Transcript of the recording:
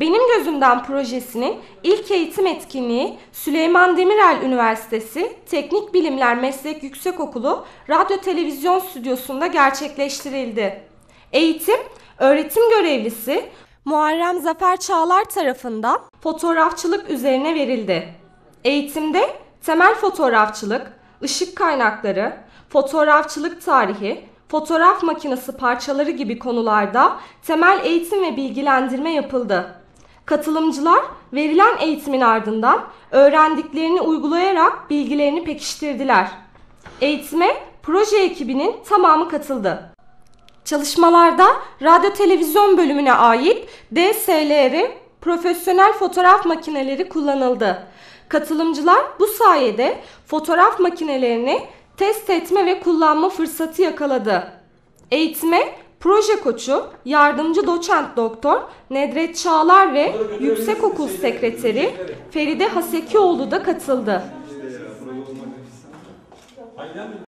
Benim Gözümden projesinin ilk eğitim etkinliği Süleyman Demirel Üniversitesi Teknik Bilimler Meslek Yüksekokulu Radyo Televizyon Stüdyosu'nda gerçekleştirildi. Eğitim, öğretim görevlisi Muharrem Zafer Çağlar tarafından fotoğrafçılık üzerine verildi. Eğitimde temel fotoğrafçılık, ışık kaynakları, fotoğrafçılık tarihi, fotoğraf makinesi parçaları gibi konularda temel eğitim ve bilgilendirme yapıldı. Katılımcılar verilen eğitimin ardından öğrendiklerini uygulayarak bilgilerini pekiştirdiler. Eğitime proje ekibinin tamamı katıldı. Çalışmalarda radyo televizyon bölümüne ait DSLR profesyonel fotoğraf makineleri kullanıldı. Katılımcılar bu sayede fotoğraf makinelerini test etme ve kullanma fırsatı yakaladı. Eğitime proje koçu, yardımcı doçent doktor Nedret Çağlar ve Yüksekokul Sekreteri Feride Hasekioğlu da katıldı.